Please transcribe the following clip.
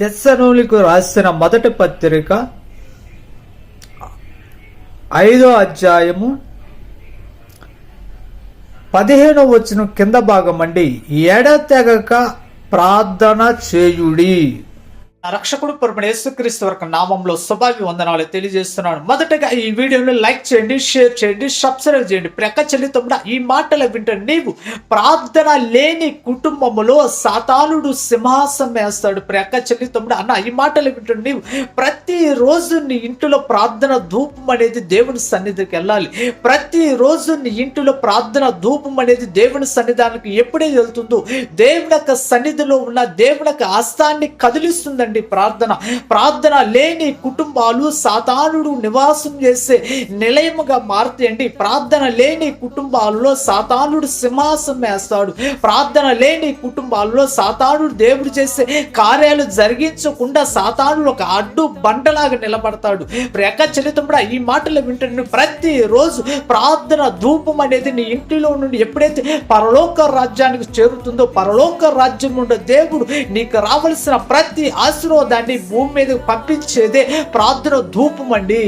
తెస్సనోలికు రాసిన మొదటి పత్రిక ఐదో అధ్యాయము పదిహేను వచ్చిన కింద భాగం అండి ఎడతెగక ప్రార్థన చేయుడి. రక్షకుడు పరమణ యేసుక్రీస్తు వరకు నామంలో శుభావి వందనాలు తెలియజేస్తున్నాను. మొదటగా ఈ వీడియోని లైక్ చేయండి షేర్ చేయండి సబ్స్క్రైబ్ చేయండి. ప్రక్క చెల్లితమ్ముడా ఈ మాటలు వింటే నీవు ప్రార్థన లేని కుటుంబములో సాతానుడు సింహాసం వేస్తాడు. ప్రక్క చెల్లితమ్ముడా అన్న ఈ మాటలు వింటే నీవు ప్రతిరోజు నీ ఇంటిలో ప్రార్థన ధూపం అనేది దేవుని సన్నిధికి వెళ్ళాలి. ప్రతిరోజు నీ ఇంటిలో ప్రార్థన ధూపం అనేది దేవుని సన్నిధానికి ఎప్పుడే వెళ్తుందో దేవుని యొక్క సన్నిధిలో ఉన్న దేవుని యొక్క హస్తాన్ని కదిలిస్తుందండి. ప్రార్థన ప్రార్థన లేని కుటుంబాలు సాతానుడు నివాసం చేసే నిలయముగా మారుతాయండి. ప్రార్థన లేని కుటుంబాలలో సాతానుడు సింహాసం వేస్తాడు. ప్రార్థన లేని కుటుంబాల్లో సాతానుడు దేవుడు చేసే కార్యాలు జరిగించకుండా సాతానుడు ఒక అడ్డు బండలాగా నిలబడతాడు. రెక్క చలితముడా ఈ మాటలు వింటున్న ప్రతి రోజు ప్రార్థన ధూపం అనేది నీ ఇంటిలో నుండి ఎప్పుడైతే పరలోక రాజ్యానికి చేరుతుందో పరలోక రాజ్యం ఉండే దేవుడు నీకు రావలసిన ప్రతి దాన్ని భూమి మీద పంపించేదే ప్రార్థన ధూపం అండి